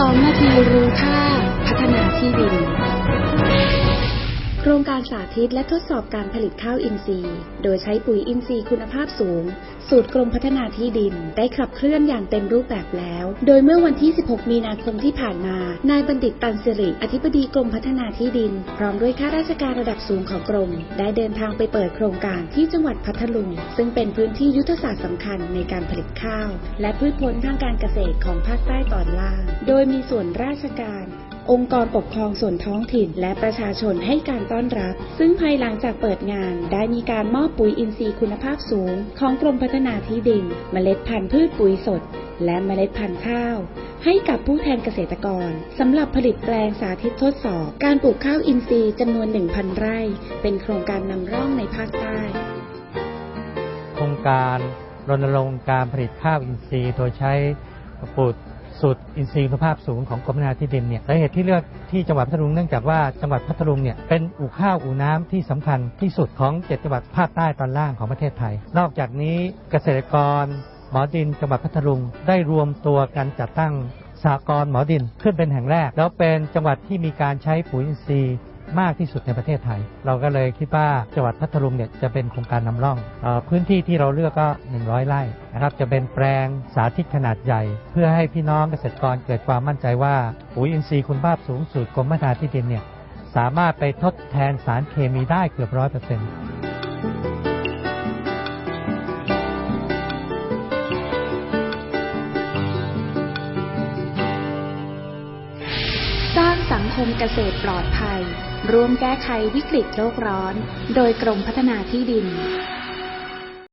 2 นาทีรู้ค่า พัฒนาที่ดิน การสาธิตและทดสอบการผลิตข้าวอินทรีย์ โดยใช้ปุ๋ยอินทรีย์คุณภาพสูง สูตรกรมพัฒนาที่ดิน ได้ขับเคลื่อนอย่างเต็มรูปแบบแล้ว โดยเมื่อวันที่ 16 มีนาคมที่ผ่านมา นายบัณฑิตตันสิริ อธิบดีกรมพัฒนาที่ดิน พร้อมด้วยข้าราชการระดับสูงของกรม ได้เดินทางไปเปิดโครงการที่จังหวัดพัทลุง ซึ่งเป็นพื้นที่ยุทธศาสตร์สำคัญในการผลิตข้าว และพืชผลทางการเกษตรของภาคใต้ตอนล่าง โดยมีส่วนราชการองค์กรปกครองส่วนท้องถิ่นและประชาชนให้การต้อนรับ ซึ่งภายหลังจากเปิดงาน ได้มีการมอบปุ๋ยอินทรีย์คุณภาพสูง ของกรมพัฒนาที่ดิน เมล็ดพันธุ์พืชปุ๋ยสด และเมล็ดพันธุ์ข้าว ให้กับผู้แทนเกษตรกรสำหรับผลิตแปลงสาธิตทดสอบ การปลูกข้าวอินทรีย์จำนวน 1,000 ไร่ เป็นโครงการนำร่องในภาคใต้ โครงการรณรงค์การผลิตข้าวอินทรีย์โดยใช้ปุ๋ย สูตรอินทรีย์คุณภาพสูงของกรมพัฒนาที่ดินเนี่ยสาเหตุที่เลือกที่จังหวัดพัทลุงเนื่องจากว่าจังหวัดพัทลุงเนี่ยเป็นอู่ข้าวอู่น้ำที่สำคัญที่สุดของเจ็ดจังหวัดภาคใต้ตอนล่างของประเทศไทย นอกจากนี้เกษตรกรหมอดินจังหวัดพัทลุงได้รวมตัวกันจัดตั้งสากรณ์หมอดินขึ้นเป็นแห่งแรก แล้วเป็นจังหวัดที่มีการใช้ปุ๋ยอินทรีย์ มากที่สุดในประเทศไทย เราก็เลยคิดว่าจังหวัดพัทลุงเนี่ยจะเป็นโครงการนำร่องออพื้นที่ที่เราเลือกก็ 100 ไร่นะครับจะเป็นแปลงสาธิตขนาดใหญ่ เพื่อให้พี่น้องเกษตรกรเกิดความมั่นใจว่าปุ๋ยอินทรีย์คุณภาพสูงสุดกรมพัฒนาที่ดินเนี่ยสามารถไปทดแทนสารเคมีได้เกือบร้อยเปอร์เซ็นต์สร้างสังคมเกษตรปลอดภัย ร่วมแก้ไขวิกฤตโลกร้อน โดยกรมพัฒนาที่ดิน